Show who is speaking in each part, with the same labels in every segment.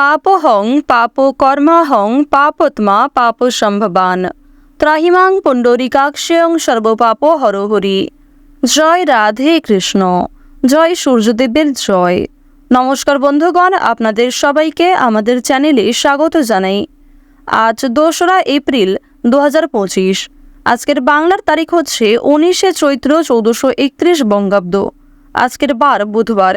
Speaker 1: পাপহং পাপ কর্মাহং পাপত্মা পাপ সম্ভবান। ত্রাহিমাং পুণ্ডরিকাক্ষয়ং সর্বপাপ হরহরি। জয় রাধে কৃষ্ণ। জয় সূর্যদেবের জয়। নমস্কার বন্ধুগণ, আপনাদের সবাইকে আমাদের চ্যানেলে স্বাগত জানাই। আজ দোসরা এপ্রিল দু আজকের বাংলার তারিখ হচ্ছে উনিশে চৈত্র চৌদ্দশো একত্রিশ বঙ্গাব্দ। আজকের বার বুধবার।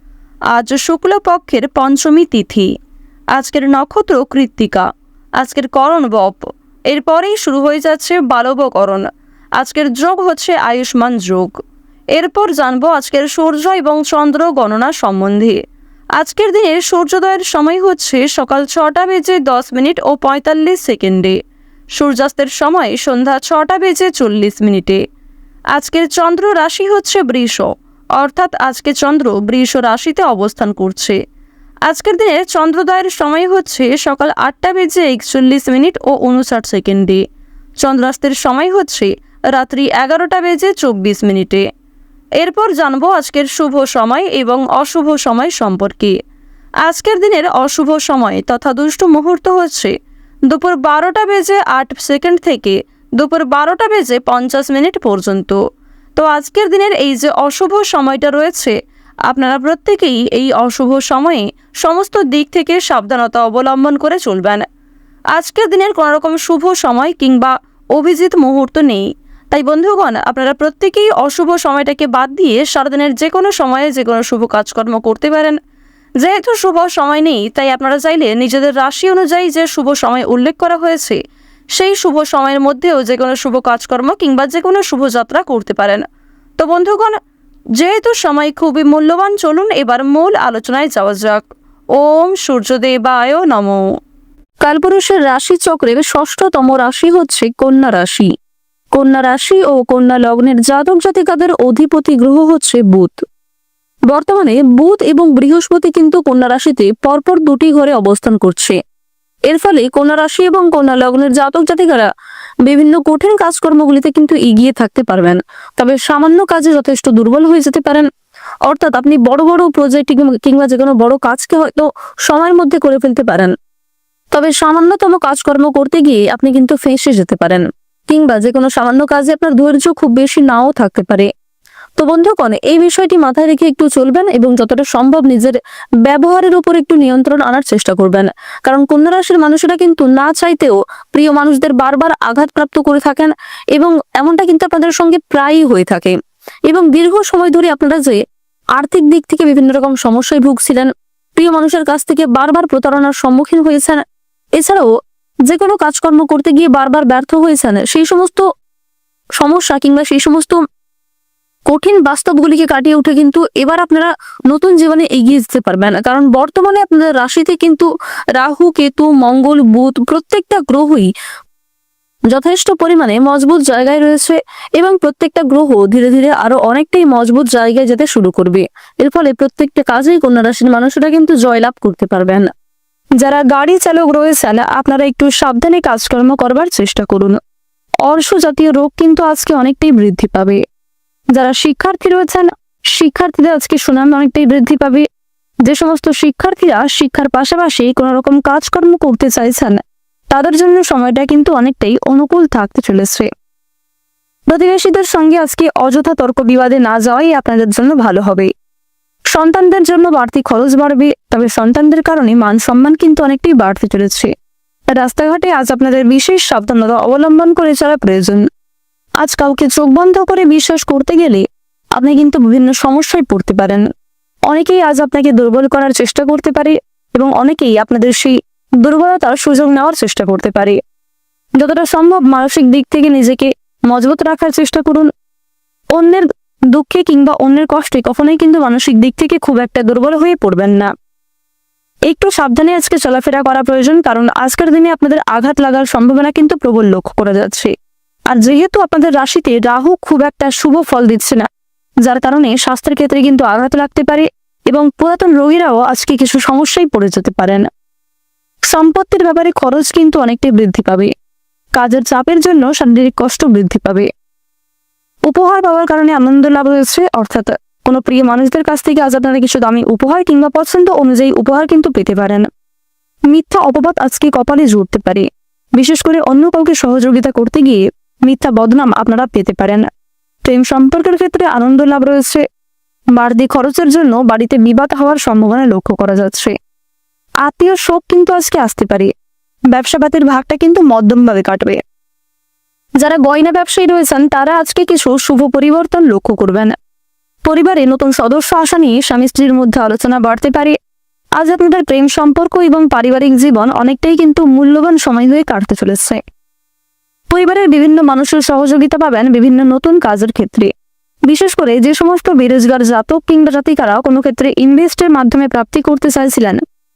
Speaker 1: আজ শুক্লপক্ষের পঞ্চমী তিথি। আজকের নক্ষত্র কৃত্তিকা। আজকের করণ বপ এরপরেই শুরু হয়ে যাচ্ছে বালবকরণ। আজকের যোগ হচ্ছে আয়ুষ্মান যোগ। এরপর জানব আজকের সূর্য এবং চন্দ্র গণনা সম্বন্ধে। আজকের দিনের সূর্যোদয়ের সময় হচ্ছে সকাল ছটা বেজে দশ মিনিট ও পঁয়তাল্লিশ সেকেন্ডে। সূর্যাস্তের সময় সন্ধ্যা ছটা বেজে চল্লিশ মিনিটে। আজকের চন্দ্র রাশি হচ্ছে বৃষ। অর্থাৎ আজকে চন্দ্র বৃষ রাশিতে অবস্থান করছে। আজকের দিনে চন্দ্রোদয়ের সময় হচ্ছে সকাল আটটা বেজে একচল্লিশ মিনিট ও উনষাট সেকেন্ডে। চন্দ্রাস্তের সময় হচ্ছে রাত্রি এগারোটা বেজে চব্বিশ মিনিটে। এরপর জানব আজকের শুভ সময় এবং অশুভ সময় সম্পর্কে। আজকের দিনের অশুভ সময় তথা দুষ্ট মুহূর্ত হচ্ছে দুপুর বারোটা বেজে আট সেকেন্ড থেকে দুপুর বারোটা বেজে পঞ্চাশ মিনিট পর্যন্ত। তো আজকের দিনের এই যে অশুভ সময়টা রয়েছে, আপনারা প্রত্যেকেই এই অশুভ সময়ে সমস্ত দিক থেকে সাবধানতা অবলম্বন করে চলবেন। আজকের দিনের কোনো রকম শুভ সময় কিংবা অভিজিৎ মুহূর্ত নেই। তাই বন্ধুগণ, আপনারা প্রত্যেকেই অশুভ সময়টাকে বাদ দিয়ে সারাদিনের যে কোনো সময়ে যে কোনো শুভ কাজকর্ম করতে পারেন। যেহেতু শুভ সময় নেই, তাই আপনারা চাইলে নিজেদের রাশি অনুযায়ী যে শুভ সময় উল্লেখ করা হয়েছে সেই শুভ সময়ের মধ্যেও যে কোনো শুভ কাজকর্ম কিংবা যে কোনো শুভযাত্রা করতে পারেন। তো বন্ধুগণ, যেহেতু সময় খুবই মূল্যবান, চলুন এবার মূল আলোচনায় যাওয়া যাক। ওম সূর্যদেবায় নম। কালপুরুষের রাশি চক্রের ষষ্ঠতম রাশি হচ্ছে কন্যা রাশি। কন্যা রাশি ও কন্যা লগ্নের জাতক জাতিকাদের অধিপতি গ্রহ হচ্ছে বুধ। বর্তমানে বুধ এবং বৃহস্পতি কিন্তু কন্যা রাশিতে পরপর দুটি ঘরে অবস্থান করছে। এর ফলে কন্যা রাশি এবং কন্যা লগ্নের জাতক জাতিকারা বিভিন্ন কঠিন কাজকর্মগুলিতে কিন্তু এগিয়ে থাকতে পারবেন। তবে সামান্য কাজে যথেষ্ট দুর্বল হয়ে যেতে পারেন। অর্থাৎ আপনি বড় বড় প্রজেক্ট কিংবা যে কোনো বড় কাজকে হয়তো সময়ের মধ্যে করে ফেলতে পারেন। তবে সামান্যতম কাজকর্ম করতে গিয়ে আপনি কিন্তু ফেঁসে যেতে পারেন। কিংবা যে কোনো সামান্য কাজে আপনার ধৈর্য খুব বেশি নাও থাকতে পারে। তো বন্ধুগণ, এই বিষয়টি মাথায় রেখে একটু চলবেন এবং যতটা সম্ভব নিজের ব্যবহারের উপর একটু নিয়ন্ত্রণ আনার চেষ্টা করবেন। কারণ কন্যা রাশির মানুষেরা কিন্তু না চাইতেও প্রিয় মানুষদের বারবার আঘাতপ্রাপ্ত করে থাকেন এবং এমনটা কিন্তু আপনাদের সঙ্গে প্রায়ই হয়ে থাকে। এবং দীর্ঘ সময় ধরে আপনারা যে আর্থিক দিক থেকে বিভিন্ন রকম সমস্যায় ভুগছিলেন, প্রিয় মানুষের কাছ থেকে বারবার প্রতারণার সম্মুখীন হয়েছেন, এছাড়াও যে কোনো কাজকর্ম করতে গিয়ে বারবার ব্যর্থ হয়েছেন, সেই সমস্ত সমস্যা কিংবা সেই সমস্ত কঠিন বাস্তবগুলিকে কাটিয়ে উঠে কিন্তু এবার আপনারা নতুন জীবনে এগিয়ে যেতে পারবেন। কারণ বর্তমানে আপনাদের রাশিতে কিন্তু রাহু, কেতু, মঙ্গল, বুধ প্রত্যেকটা গ্রহই যথেষ্ট পরিমাণে মজবুত জায়গায় রয়েছে এবং প্রত্যেকটা গ্রহ ধীরে ধীরে আরও অনেকটাই মজবুত জায়গায় যেতে শুরু করবে। এর ফলে প্রত্যেকটা কাজেই কন্যা রাশির মানুষরা কিন্তু জয়লাভ করতে পারবেন। যারা গাড়ি চালক রয়েছেন আপনারা একটু সাবধানে কাজকর্ম করবার চেষ্টা করুন। অর্শ জাতীয় রোগ কিন্তু আজকে অনেকটাই বৃদ্ধি পাবে। যারা শিক্ষার্থী রয়েছেন, শিক্ষার্থীদের আজকে সুনাম অনেকটাই বৃদ্ধি পাবে। যে সমস্ত শিক্ষার্থীরা শিক্ষার পাশাপাশি কোন রকম কাজকর্ম করতে চাইছেন, তাদের জন্য সময়টা কিন্তু অনেকটাই অনুকূল থাকতে চলেছে। প্রতিবেশীদের সঙ্গে আজকে অযথা তর্ক বিবাদে না যাওয়াই আপনাদের জন্য ভালো হবে। সন্তানদের জন্য বাড়তি খরচ বাড়বে, তবে সন্তানদের কারণে মান সম্মান কিন্তু অনেকটাই বাড়তে চলেছে। রাস্তাঘাটে আজ আপনাদের বিশেষ সাবধানতা অবলম্বন করে চলা প্রয়োজন। আজ কাউকে চোখ বন্ধ করে বিশ্বাস করতে গেলে আপনি কিন্তু বিভিন্ন সমস্যায় পড়তে পারেন। অনেকেই আজ আপনাকে দুর্বল করার চেষ্টা করতে পারে এবং অনেকেই আপনাদের সেই দুর্বলতার সুযোগ নেওয়ার চেষ্টা করতে পারে। যতটা সম্ভব মানসিক দিক থেকে নিজেকে মজবুত রাখার চেষ্টা করুন। অন্যের দুঃখে কিংবা অন্যের কষ্টে কখনোই কিন্তু মানসিক দিক থেকে খুব একটা দুর্বল হয়ে পড়বেন না। একটু সাবধানে আজকে চলাফেরা করা প্রয়োজন, কারণ আজকের দিনে আপনাদের আঘাত লাগার সম্ভাবনা কিন্তু প্রবল লক্ষ্য করা যাচ্ছে। আর যেহেতু আপনাদের রাশিতে রাহু খুব একটা শুভ ফল দিচ্ছে না, যার কারণে স্বাস্থ্যের ক্ষেত্রে কিন্তু আঘাত লাগতে পারে এবং পুরাতন রোগীরাও আজকে কিছু সমস্যায় পড়ে যেতে পারেন। সম্পত্তির ব্যাপারে খরচ কিন্তু অনেকটাই বৃদ্ধি পাবে। কাজের চাপের জন্য শারীরিক কষ্ট বৃদ্ধি পাবে। উপহার পাওয়ার কারণে আনন্দ লাভ হয়েছে, অর্থাৎ কোনো প্রিয় মানুষদের কাছ থেকে আজ আপনারা কিছু দামি উপহার কিংবা পছন্দ অনুযায়ী উপহার কিন্তু পেতে পারেন। মিথ্যা অপবাদ আজকে কপালে জুড়তে পারে। বিশেষ করে অন্য কাউকে সহযোগিতা করতে গিয়ে মিথ্যা বদনাম আপনারা পেতে পারেন। প্রেম সম্পর্কের ক্ষেত্রে আনন্দ লাভ রয়েছে। বাড়তি খরচের জন্য বাড়িতে বিবাদ হওয়ার সম্ভাবনা লক্ষ্য করা যাচ্ছে। আত্মীয় শোক কিন্তু আজকে আসতে পারে। ব্যবসাপাতির ভাগটা কিন্তু মধ্যমভাবে কাটবে। যারা গয়না ব্যবসায়ী রয়েছেন, তারা আজকে কিছু শুভ পরিবর্তন লক্ষ্য করবেন। পরিবারে নতুন সদস্য আসা নিয়ে স্বামী স্ত্রীর মধ্যে আলোচনা বাড়তে পারে। আজ আপনাদের প্রেম সম্পর্ক এবং পারিবারিক জীবন অনেকটাই কিন্তু মূল্যবান সময় হয়ে কাটতে চলেছে। পরিবারের বিভিন্ন মানুষের সহযোগিতা পাবেন বিভিন্ন নতুন কাজের ক্ষেত্রে। বিশেষ করে যে সমস্ত বেরোজগার জাতক কিংবা জাতিকারা কোনো ক্ষেত্রে ইনভেস্টের মাধ্যমে প্রাপ্তি করতে চাইছিলেন,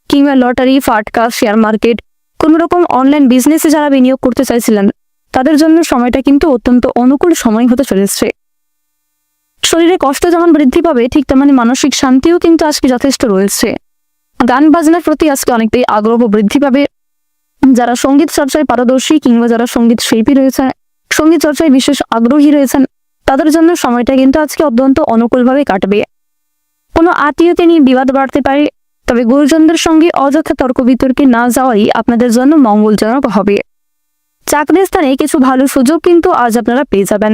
Speaker 1: কিংবা লটারি, ফাটকা শেয়ার মার্কেট কোনো রকম অনলাইন বিজনেসে যারা বিনিয়োগ করতে চাইছিলেন, তাদের জন্য সময়টা কিন্তু অত্যন্ত অনুকূল সময় হতে চলেছে। শরীরে কষ্ট যেমন বৃদ্ধি পাবে, ঠিক তেমনি মানসিক শান্তিও কিন্তু আজকে যথেষ্ট রয়েছে। গান বাজনার প্রতি আজকে অনেকটাই আগ্রহ বৃদ্ধি পাবে। যারা সংগীত চর্চায় পারদর্শী কিংবা যারা সংগীত শিল্পী রয়েছেন, সংগীত চর্চায় বিশেষ আগ্রহী রয়েছেন, তাদের জন্য সময়টা কিন্তু আজকে অত্যন্ত অনুকূলভাবে কাটবে। কোনো আত্মীয়তে নিয়ে বিবাদ বাড়তে পারে, তবে গুরুজনদের সঙ্গে অযথা তর্ক বিতর্কে না যাওয়াই আপনাদের জন্য মঙ্গলজনক হবে। চাকরির স্থানে কিছু ভালো সুযোগ কিন্তু আজ আপনারা পেয়ে যাবেন।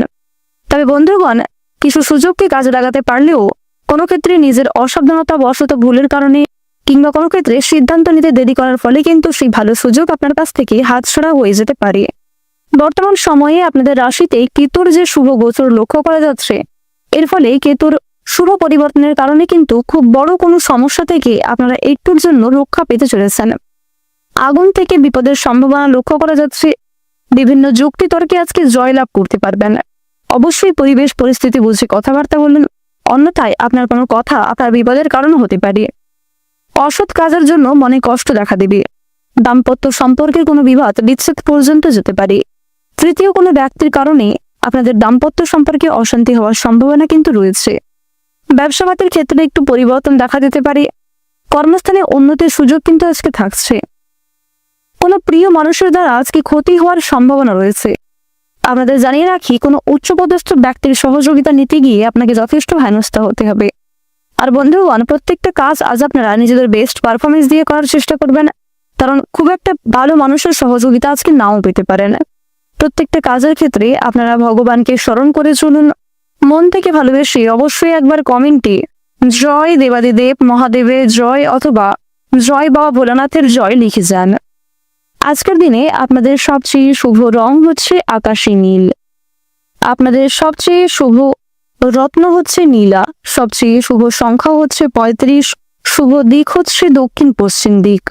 Speaker 1: তবে বন্ধুগণ, কিছু সুযোগকে কাজে লাগাতে পারলেও কোনো ক্ষেত্রে নিজের অসাবধানতা বশত ভুলের কারণে কিংবা কোনো ক্ষেত্রে সিদ্ধান্ত নিতে দেরি করার ফলে কিন্তু সেই ভালো সুযোগ আপনার কাছ থেকে হাতছাড়া হয়ে যেতে পারে। বর্তমান সময়ে আপনাদের রাশিতে কেতুর যে শুভ গোচর লক্ষ্য করা যাচ্ছে, এর ফলে কেতুর শুভ পরিবর্তনের কারণে কিন্তু খুব বড় কোনো সমস্যা থেকে আপনারা একটুর জন্য রক্ষা পেতে চলেছেন। আগুন থেকে বিপদের সম্ভাবনা লক্ষ্য করা যাচ্ছে। বিভিন্ন যুক্তি তর্কে আজকে জয়লাভ করতে পারবেন। অবশ্যই পরিবেশ, পরিস্থিতি বুঝে কথাবার্তা বলুন। অন্যথায় আপনার কোনো কথা আপনার বিপদের কারণ হতে পারে। অসৎ কাজের জন্য মনে কষ্ট দেখা দেবে। দাম্পত্য সম্পর্কের কোনো বিবাদ বিচ্ছেদ পর্যন্ত যেতে পারে। তৃতীয় কোনো ব্যক্তির কারণে আপনাদের দাম্পত্য সম্পর্কে অশান্তি হওয়ার সম্ভাবনা কিন্তু রয়েছে। ব্যবসাপাতির ক্ষেত্রে একটু পরিবর্তন দেখা দিতে পারে। কর্মস্থানে উন্নতির সুযোগ কিন্তু আজকে থাকছে। কোনো প্রিয় মানুষের দ্বারা আজকে ক্ষতি হওয়ার সম্ভাবনা রয়েছে। আপনাদের জানিয়ে রাখি, কোনো উচ্চপদস্থ ব্যক্তির সহযোগিতা নিতে গিয়ে আপনাকে যথেষ্ট হেনস্থা হতে হবে। আর বন্ধুগণ প্রত্যেকটা কাজ আজ আপনারা নিজেদের বেস্ট পারফরমেন্স দিয়ে করার চেষ্টা করবেন। কারণ খুব একটা ভালো মানুষের সহযোগিতা আজকে নাও পেতে পারেন। প্রত্যেকটা কাজের ক্ষেত্রে আপনারা ভগবানকে স্মরণ করে চলুন। মন থেকে ভালোবেসে অবশ্যই একবার কমেন্টে জয় দেবাদিদেব মহাদেবের জয় অথবা জয় বাবা ভোলানাথের জয় লিখে যান। আজকের দিনে আপনাদের সবচেয়ে শুভ রং হচ্ছে আকাশী নীল। আপনাদের সবচেয়ে শুভ রত্ন হচ্ছে নীলা, সবচেয়ে শুভ সংখ্যা হচ্ছে পঁয়ত্রিশ, শুভ দিক হচ্ছে দক্ষিণ পশ্চিম দিক।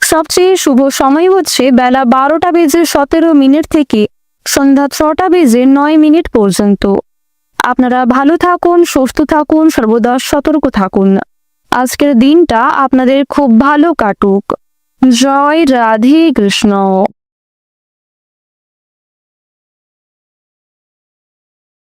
Speaker 1: সবচেয়ে শুভ সময় হচ্ছে বেলা বারোটা বেজে সতেরো মিনিট থেকে সন্ধ্যা ছটা বেজে নয় মিনিট পর্যন্ত। আপনারা ভালো থাকুন, সুস্থ থাকুন, সর্বদা সতর্ক থাকুন। আজকের দিনটা আপনাদের খুব ভালো কাটুক। জয় রাধে কৃষ্ণ।